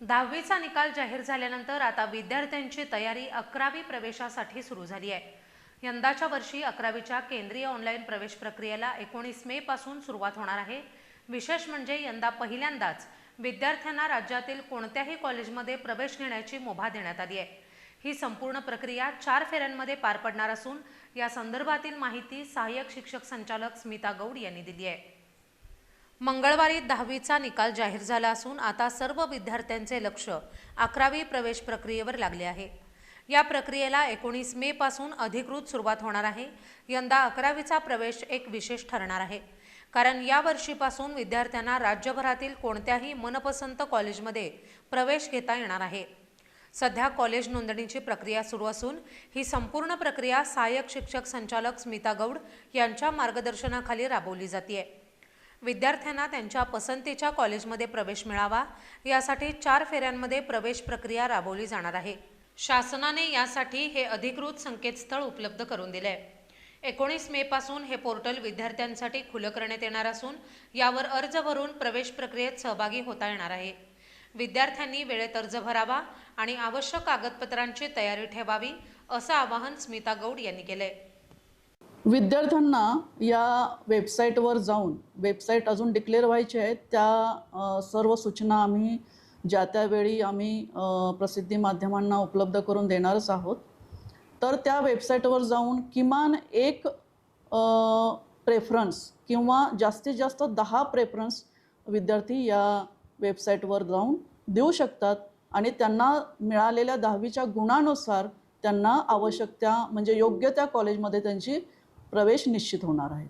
दहावीचा निकाल जाहीर झाल्यानंतर आता विद्यार्थ्यांची तयारी अकरावी प्रवेशासाठी सुरू झाली आहे. यंदाच्या वर्षी अकरावीच्या केंद्रीय ऑनलाईन प्रवेश प्रक्रियेला एकोणीस मे पासून सुरुवात होणार आहे. विशेष म्हणजे यंदा पहिल्यांदाच विद्यार्थ्यांना राज्यातील कोणत्याही कॉलेजमध्ये प्रवेश घेण्याची मुभा देण्यात आली आहे. ही संपूर्ण प्रक्रिया चार फेऱ्यांमध्ये पार पडणार असून या संदर्भातील माहिती सहाय्यक शिक्षक संचालक स्मिता गौड यांनी दिली आहे. मंगळवारी दहावीचा निकाल जाहीर झाला असून आता सर्व विद्यार्थ्यांचे लक्ष अकरावी प्रवेश प्रक्रियेवर लागले आहे. या प्रक्रियेला एकोणीस मे पासून अधिकृत सुरुवात होणार आहे. यंदा अकरावीचा प्रवेश एक विशेष ठरणार आहे. कारण या वर्षीपासून विद्यार्थ्यांना राज्यभरातील कोणत्याही मनपसंत कॉलेजमध्ये प्रवेश घेता येणार आहे. सध्या कॉलेज नोंदणीची प्रक्रिया सुरू असून ही संपूर्ण प्रक्रिया सहाय्यक शिक्षक संचालक स्मिता गौड यांच्या मार्गदर्शनाखाली राबवली जाते विद्यार्थ्यांना त्यांच्या पसंतीच्या कॉलेजमध्ये प्रवेश मिळावा. यासाठी चार फेऱ्यांमध्ये प्रवेश प्रक्रिया राबवली जाणार आहे. शासनाने यासाठी हे अधिकृत संकेतस्थळ उपलब्ध करून दिले आहे एकोणीस मे पासून हे पोर्टल विद्यार्थ्यांसाठी खुलं करण्यात येणार असून यावर अर्ज भरून प्रवेश प्रक्रियेत सहभागी होता येणार आहे. विद्यार्थ्यांनी वेळेत अर्ज भरावा आणि आवश्यक कागदपत्रांची तयारी ठेवावी असं आवाहन स्मिता गौड यांनी केलंय. विद्यार्थ्यांना या वेबसाईटवर जाऊन वेबसाईट अजून डिक्लेअर व्हायची आहे त्या सर्व सूचना आम्ही ज्या त्यावेळी आम्ही प्रसिद्धी माध्यमांना उपलब्ध करून देणारच आहोत. तर त्या वेबसाईटवर जाऊन किमान एक प्रेफरन्स किंवा जास्तीत जास्त दहा प्रेफरन्स विद्यार्थी या वेबसाईटवर जाऊन देऊ शकतात आणि त्यांना मिळालेल्या दहावीच्या गुणानुसार त्यांना आवश्यक त्या म्हणजे योग्य त्या कॉलेजमध्ये त्यांची प्रवेश निश्चित होणार आहे.